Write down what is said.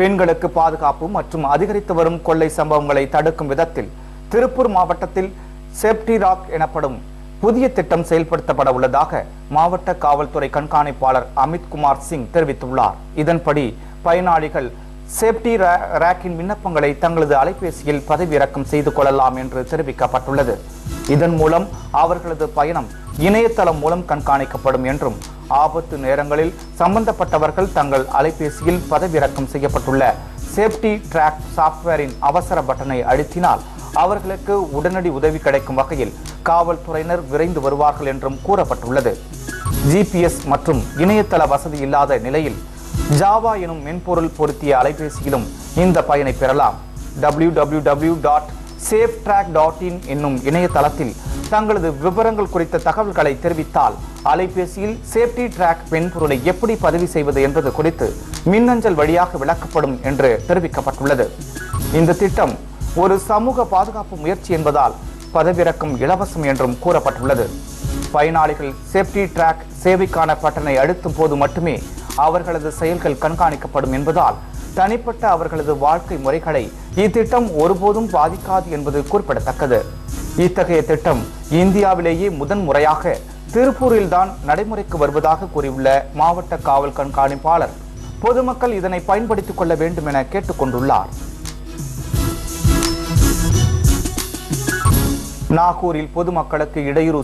பெண்களுக்கு பாதுகாப்பு மற்றும் அதிகரித்து வரும் கொள்ளை சம்பவங்களை தடுக்கும் விதத்தில் திருப்பூர் மாவட்டத்தில் சேப்டி ராக் எனப்படும் புதிய திட்டம் செயல்படுத்தப்பட உள்ளதாக மாவட்ட காவல்துறை கண்காணிப்பாளர் அமித்குமார் சிங் தெரிவித்துள்ளார். இதன்படி பயனாளிகள் சேப்டி ரா- ராக்கின் விண்ணப்பங்களை தங்களது அலைபேசியில் பதிவிறக்கம் செய்து கொள்ளலாம் என்று தெரிவிக்கப்பட்டுள்ளது. இதன் மூலம் அவர்களது பயணம் இணையதளம் மூலம் கண்காணிக்கப்படும் என்றும் ஆபத்து நேரங்களில் சம்பந்தப்பட்டவர்கள் தங்கள் அலைபேசியில் பதவிறக்கம் செய்யப்பட்டுள்ள சேஃப்டி ட்ராக் சாஃப்ட்வேரின் அவசர பட்டனை அழுத்தினால் அவர்களுக்கு உடனடி உதவி கிடைக்கும் வகையில் காவல்துறையினர் விரைந்து வருவார்கள் என்றும் கூறப்பட்டுள்ளது. ஜிபிஎஸ் மற்றும் இணையதள வசதி இல்லாத நிலையில் ஜாவா எனும் மென்பொருள் பொருத்திய அலைபேசியிலும் இந்த பயனை பெறலாம். W W W dot safe track dot in என்னும் இணையதளத்தில் தங்களது விவரங்கள் குறித்த தகவல்களை தெரிவித்தால் அலைபேசியில் சேஃப்டி ட்ராக் மென்பொருளை எப்படி பதிவு செய்வது என்பது குறித்து மின்னஞ்சல் வழியாக விளக்கப்படும் என்று தெரிவிக்கப்பட்டுள்ளது. இந்த திட்டம் ஒரு சமூக பாதுகாப்பு முயற்சி என்பதால் பதவிறக்கம் இலவசம் என்றும் கூறப்பட்டுள்ளது. பயனாளிகள் சேஃப்டி ட்ராக் சேவைக்கான பட்டனை அழுத்தும் போது மட்டுமே அவர்களது செயல்கள் கண்காணிக்கப்படும் என்பதால் தனிப்பட்ட அவர்களது வாழ்க்கை முறைகளை இத்திட்டம் ஒருபோதும் பாதிக்காது என்பது குறிப்பிடத்தக்கது. இத்தகைய திட்டம் இந்தியாவிலேயே முதன் முறையாக திருப்பூரில்தான் நடைமுறைக்கு வருவதாக கூறியுள்ள மாவட்ட காவல் கண்காணிப்பாளர் பொதுமக்கள் இதனை பயன்படுத்திக் கொள்ள வேண்டும் என கேட்டுக்கொண்டுள்ளார். நாகூரில் பொதுமக்களுக்கு இடையூறு